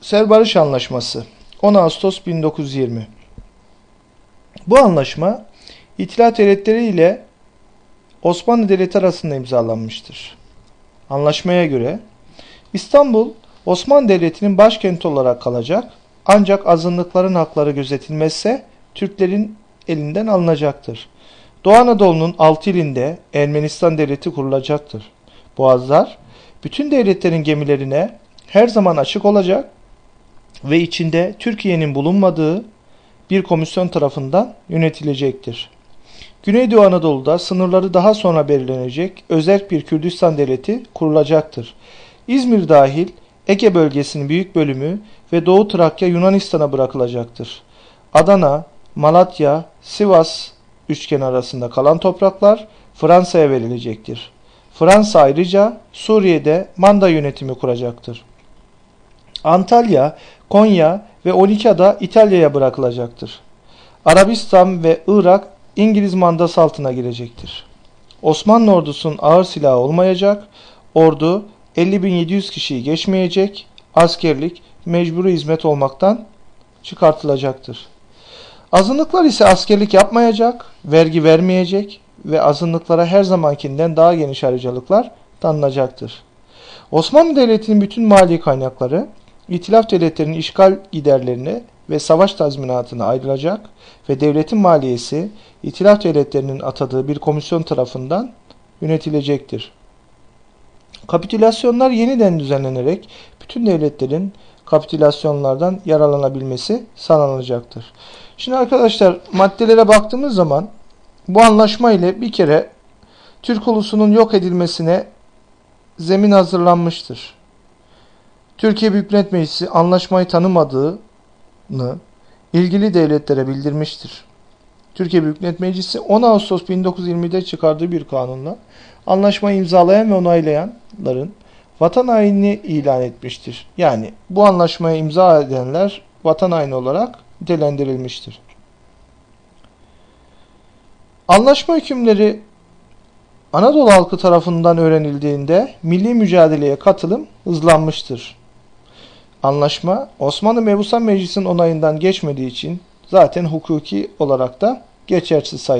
Serbarış Anlaşması 10 Ağustos 1920 Bu anlaşma İtilaf Devletleri ile Osmanlı Devleti arasında imzalanmıştır. Anlaşmaya göre İstanbul Osmanlı Devleti'nin başkenti olarak kalacak ancak azınlıkların hakları gözetilmezse Türklerin elinden alınacaktır. Doğu Anadolu'nun 6 ilinde Ermenistan Devleti kurulacaktır. Boğazlar bütün devletlerin gemilerine her zaman açık olacak ve içinde Türkiye'nin bulunmadığı bir komisyon tarafından yönetilecektir. Güneydoğu Anadolu'da sınırları daha sonra belirlenecek özel bir Kürdistan devleti kurulacaktır. İzmir dahil Ege bölgesinin büyük bölümü ve Doğu Trakya Yunanistan'a bırakılacaktır. Adana, Malatya, Sivas üçgen arasında kalan topraklar Fransa'ya verilecektir. Fransa ayrıca Suriye'de manda yönetimi kuracaktır. Antalya, Konya ve 12 ada İtalya'ya bırakılacaktır. Arabistan ve Irak İngiliz mandası altına girecektir. Osmanlı ordusunun ağır silahı olmayacak, ordu 50.700 kişiyi geçmeyecek, askerlik mecburi hizmet olmaktan çıkartılacaktır. Azınlıklar ise askerlik yapmayacak, vergi vermeyecek ve azınlıklara her zamankinden daha geniş ayrıcalıklar tanınacaktır. Osmanlı Devleti'nin bütün mali kaynakları İtilaf devletlerinin işgal giderlerine ve savaş tazminatına ayrılacak ve devletin maliyesi İtilaf devletlerinin atadığı bir komisyon tarafından yönetilecektir. Kapitülasyonlar yeniden düzenlenerek bütün devletlerin kapitülasyonlardan yararlanabilmesi sağlanacaktır. Şimdi arkadaşlar maddelere baktığımız zaman bu anlaşma ile bir kere Türk ulusunun yok edilmesine zemin hazırlanmıştır. Türkiye Büyük Millet Meclisi anlaşmayı tanımadığını ilgili devletlere bildirmiştir. Türkiye Büyük Millet Meclisi 10 Ağustos 1920'de çıkardığı bir kanunla anlaşmayı imzalayan ve onaylayanların vatan hainini ilan etmiştir. Yani bu anlaşmaya imza edenler vatan haini olarak nitelendirilmiştir. Anlaşma hükümleri Anadolu halkı tarafından öğrenildiğinde milli mücadeleye katılım hızlanmıştır. Anlaşma Osmanlı Mebusan Meclisi'nin onayından geçmediği için zaten hukuki olarak da geçersiz sayılır.